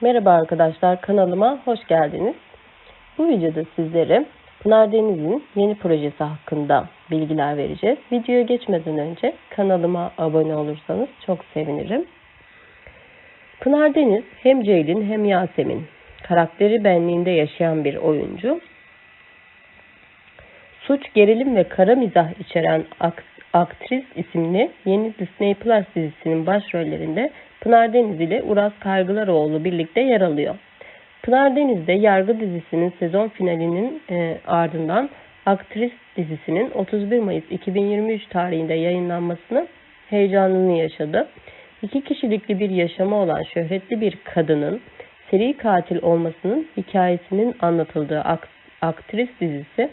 Merhaba arkadaşlar kanalıma hoş geldiniz. Bu videoda sizlere Pınar Deniz'in yeni projesi hakkında bilgiler vereceğiz. Videoya geçmeden önce kanalıma abone olursanız çok sevinirim. Pınar Deniz hem Ceylin hem Yasemin karakteri benliğinde yaşayan bir oyuncu. Suç, gerilim ve kara mizah içeren Aktris isimli yeni Disney Plus dizisinin başrollerinde Pınar Deniz ile Uras Kaygılaroğlu birlikte yer alıyor. Pınar Deniz de Yargı dizisinin sezon finalinin e, ardından Aktris dizisinin 31 Mayıs 2023 tarihinde yayınlanmasını heyecanını yaşadı. İki kişilikli bir yaşamı olan şöhretli bir kadının seri katil olmasının hikayesinin anlatıldığı Aktris dizisi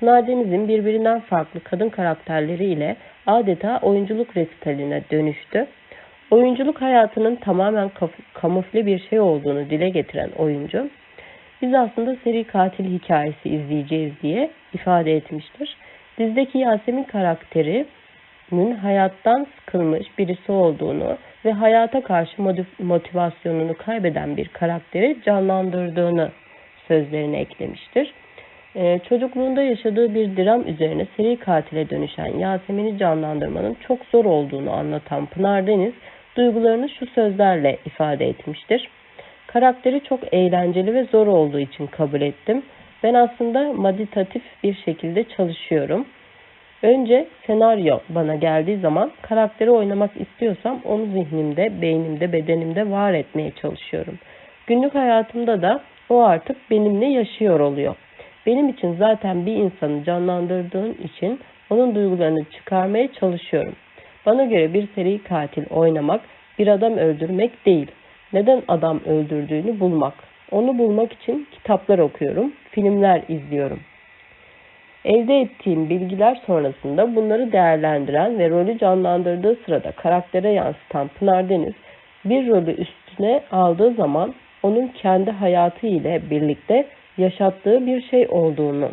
Pınar Deniz'in birbirinden farklı kadın karakterleri ile adeta oyunculuk resitaline dönüştü. Oyunculuk hayatının tamamen kamufle bir şey olduğunu dile getiren oyuncu, biz aslında seri katil hikayesi izleyeceğiz diye ifade etmiştir. Dizideki Yasemin karakterinin hayattan sıkılmış birisi olduğunu ve hayata karşı motivasyonunu kaybeden bir karakteri canlandırdığını sözlerine eklemiştir. Ee, çocukluğunda yaşadığı bir dram üzerine seri katile dönüşen Yasemin'i canlandırmanın çok zor olduğunu anlatan Pınar Deniz, duygularını şu sözlerle ifade etmiştir. Karakteri çok eğlenceli ve zor olduğu için kabul ettim. Ben aslında meditatif bir şekilde çalışıyorum. Önce senaryo bana geldiği zaman karakteri oynamak istiyorsam onu zihnimde, beynimde, bedenimde var etmeye çalışıyorum. Günlük hayatımda da o artık benimle yaşıyor oluyor. Benim için zaten bir insanı canlandırdığın için onun duygularını çıkarmaya çalışıyorum. Bana göre bir seri katil oynamak bir adam öldürmek değil. Neden adam öldürdüğünü bulmak. Onu bulmak için kitaplar okuyorum, filmler izliyorum. Elde ettiğim bilgiler sonrasında bunları değerlendiren ve rolü canlandırdığı sırada karaktere yansıtan Pınar Deniz bir rolü üstüne aldığı zaman onun kendi hayatı ile birlikte yaşattığı bir şey olduğunu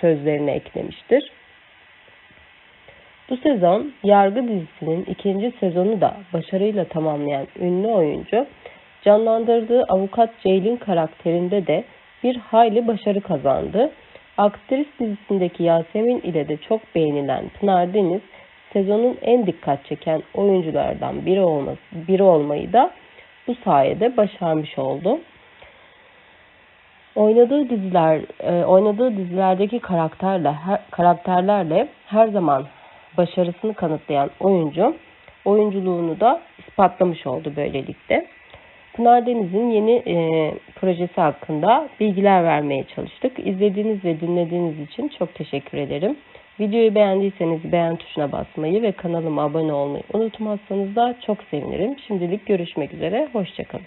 sözlerine eklemiştir. Bu sezon Yargı dizisinin ikinci sezonu da başarıyla tamamlayan ünlü oyuncu, canlandırdığı avukat Ceylin karakterinde de bir hayli başarı kazandı. Aktris dizisindeki Yasemin ile de çok beğenilen Pınar Deniz, sezonun en dikkat çeken oyunculardan biri, olması, biri olmayı da bu sayede başarmış oldu. Oynadığı diziler, e, oynadığı dizilerdeki karakterle her, karakterlerle her zaman başarısını kanıtlayan oyuncu oyunculuğunu da ispatlamış oldu böylelikle. Pınar Deniz'in yeni e, projesi hakkında bilgiler vermeye çalıştık. İzlediğiniz ve dinlediğiniz için çok teşekkür ederim. Videoyu beğendiyseniz beğen tuşuna basmayı ve kanalıma abone olmayı unutmazsanız da çok sevinirim. Şimdilik görüşmek üzere, hoşçakalın.